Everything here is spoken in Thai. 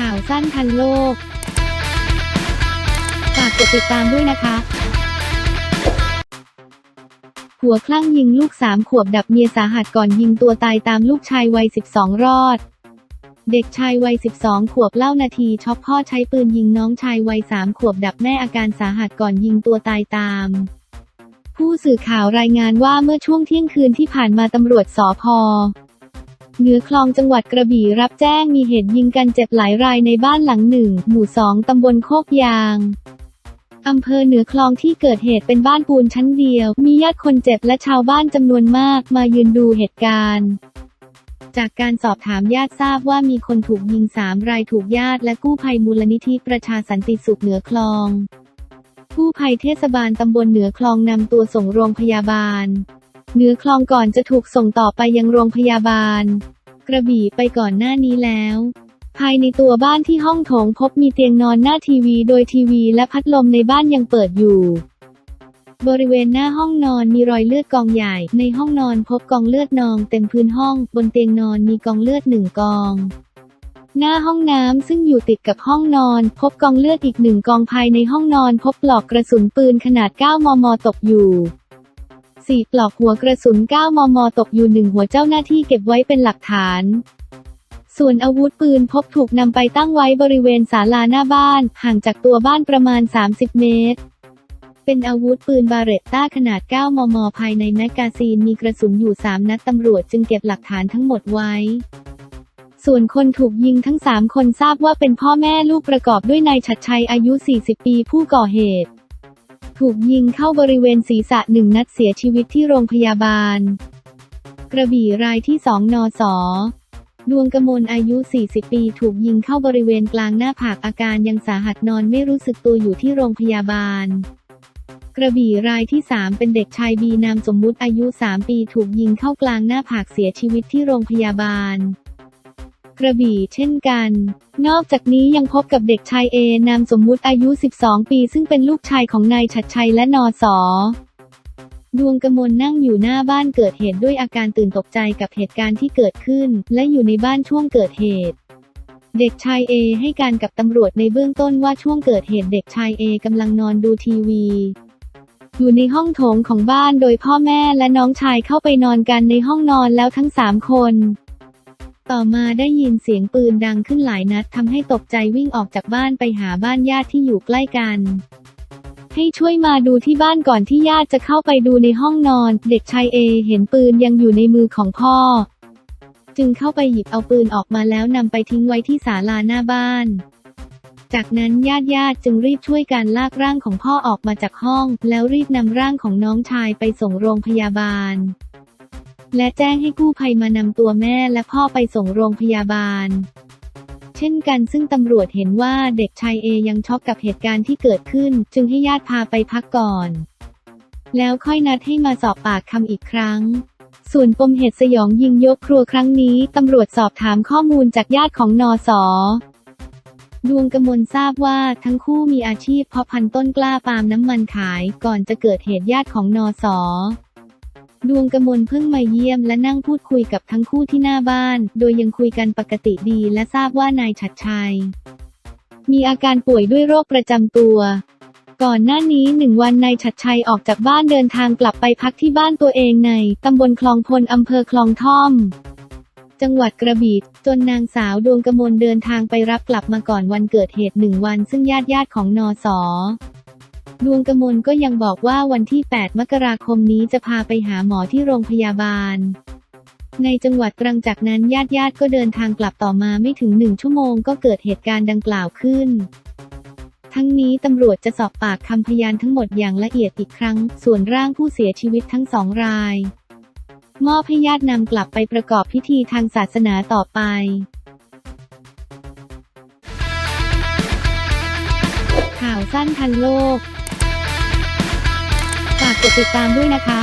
ข่าวสั้นทันโลก ฝากกดติดตามด้วยนะคะ หัวคลั่งยิงลูกสามขวบดับเมียสาหัสก่อนยิงตัวตายตามลูกชายวัย 12 รอด เด็กชายวัย 12 ขวบเล่านาทีช็อกพ่อใช้ปืนยิงน้องชายวัย 3 ขวบดับแม่อาการสาหัสก่อนยิงตัวตายตามผู้สื่อข่าวรายงานว่าเมื่อช่วงเที่ยงคืนที่ผ่านมาตำรวจสพ เหนือคลองจังหวัดกระบี่รับแจ้งมีเหตุยิงกันเจ็บหลายรายในบ้านหลังหนึ่ง หมู่สองตำบลโคกยางอำเภอเหนือคลองที่เกิดเหตุเป็นบ้านปูนชั้นเดียว มีญาติคนเจ็บและชาวบ้านจำนวนมากมายืนดูเหตุการณ์ จากการสอบถามญาติทราบว่ามีคนถูกยิงสามรายถูกญาติและกู้ภัยมูลนิธิประชาสันติสุขเหนือคลอง กู้ภัยเทศบาลตำบลเหนือคลองนำตัวส่งโรงพยาบาล เหนือคลองก่อนจะถูกส่งต่อไปยังโรงพยาบาล กระบี่ไปก่อนหน้านี้แล้ว ภายในตัวบ้านที่ห้องโถงพบมีเตียงนอนหน้าทีวี โดยทีวีและพัดลมในบ้านยังเปิดอยู่ บริเวณหน้าห้องนอนมีรอยเลือดกองใหญ่ ในห้องนอนพบกองเลือดนองเต็มพื้นห้อง บนเตียงนอนมีกองเลือดหนึ่งกองหน้าห้องน้ำซึ่งอยู่ติดกับห้องนอน พบกองเลือดอีกหนึ่งกองภายในห้องนอน พบปลอกกระสุนปืนขนาด 9 มม ตกอยู่ สี่ปลอกหัวกระสุน 9 มม ตกอยู่หนึ่งหัวเจ้าหน้าที่เก็บไว้เป็นหลักฐาน ส่วนอาวุธปืนพบถูกนำไปตั้งไว้บริเวณศาลาหน้าบ้าน ห่างจากตัวบ้านประมาณ 30 เมตร เป็นอาวุธปืนบาเรตต้าขนาด 9 มม ภายในแมกกาซีนมีกระสุนอยู่ 3 นัดตำรวจจึงเก็บหลักฐานทั้งหมดไว้ส่วนคนถูกยิงทั้ง 3 คนทราบว่าเป็นพ่อแม่ลูกประกอบด้วยนายชัดชัยอายุ 40 ปีผู้ก่อเหตุ ถูกยิงเข้าบริเวณศีรษะหนึ่งนัดเสียชีวิตที่โรงพยาบาล กระบี่รายที่2นสดวงกมลอายุ 40 ปี ถูกยิงเข้าบริเวณกลางหน้าผากอาการยังสาหัสนอนไม่รู้สึกตัวอยู่ที่โรงพยาบาล กระบี่รายที่ 3 เป็นเด็กชายบีนามสมมุติอายุ 3 ปี ถูกยิงเข้ากลางหน้าผากเสียชีวิตที่โรงพยาบาล กระบี่เช่นกัน นอกจากนี้ยังพบกับเด็กชายเอนามสมมุติอายุ 12 ปี ซึ่งเป็นลูกชายของนายชัดชัยและนอสอดวงกมลนั่งอยู่หน้าบ้านเกิดเหตุด้วยอาการตื่นตกใจกับเหตุการณ์ที่เกิดขึ้น และอยู่ในบ้านช่วงเกิดเหตุ เด็กชายเอให้การกับตำรวจในเบื้องต้นว่าช่วงเกิดเหตุเด็กชายเอกำลังนอนดูทีวี อยู่ในห้องโถงของบ้านโดยพ่อแม่และน้องชายเข้าไปนอนกันในห้องนอนแล้วทั้งสามคน ต่อมาได้ยินเสียงปืนดังขึ้นหลายนัดทำให้ตกใจวิ่งออกจากบ้านไปหาบ้านญาติที่อยู่ใกล้กัน ให้ช่วยมาดูที่บ้านก่อนที่ญาติจะเข้าไปดูในห้องนอน เด็กชายเอเห็นปืนยังอยู่ในมือของพ่อ จึงเข้าไปหยิบเอาปืนออกมาแล้วนำไปทิ้งไว้ที่ศาลาหน้าบ้าน จากนั้นญาติญาติจึงรีบช่วยกันลากร่างของพ่อออกมาจากห้อง แล้วรีบนำร่างของน้องชายไปส่งโรงพยาบาล และแจ้งให้กู้ภัยมานำตัวแม่และพ่อไปส่งโรงพยาบาล เช่นกันซึ่งตำรวจเห็นว่าเด็กชายเอยังช็อกกับเหตุการณ์ที่เกิดขึ้น จึงให้ญาติพาไปพักก่อน แล้วค่อยนัดให้มาสอบปากคำอีกครั้งส่วนปมเหตุสยองยิงยกครัวครั้งนี้ ตำรวจสอบถามข้อมูลจากญาติของนอสอดวงกมลทราบว่าทั้งคู่มีอาชีพเพาะพันธุ์ต้นกล้าปาล์มน้ำมันขาย ก่อนจะเกิดเหตุญาติของนอสอ ดวงกมลเพิ่งมาเยี่ยมและนั่งพูดคุยกับทั้งคู่ที่หน้าบ้าน โดยยังคุยกันปกติดีและทราบว่านายชัดชัย มีอาการป่วยด้วยโรคประจำตัว ก่อนหน้านี้หนึ่งวันนายชัดชัยออกจากบ้านเดินทางกลับไปพักที่บ้านตัวเองในตำบลคลองพลอำเภอคลองท่อม จังหวัดกระบี่จนนางสาวดวงกมลเดินทางไปรับกลับมาก่อนวันเกิดเหตุหนึ่งวัน ซึ่งญาติญาติของนอสอ ดวงกมลก็ยังบอกว่าวันที่ 8 มกราคมนี้จะพาไปหาหมอที่โรงพยาบาล ในจังหวัดตรังจากนั้นญาติญาติก็เดินทางกลับต่อมาไม่ถึงหนึ่งชั่วโมงก็เกิดเหตุการณ์ดังกล่าวขึ้น ทั้งนี้ตำรวจจะสอบปากคำพยานทั้งหมดอย่างละเอียดอีกครั้ง ส่วนร่างผู้เสียชีวิตทั้งสองราย มอบให้ญาตินำกลับไปประกอบพิธีทางศาสนาต่อไปข่าวสั้นทันโลก ฝากกดติดตามด้วยนะคะ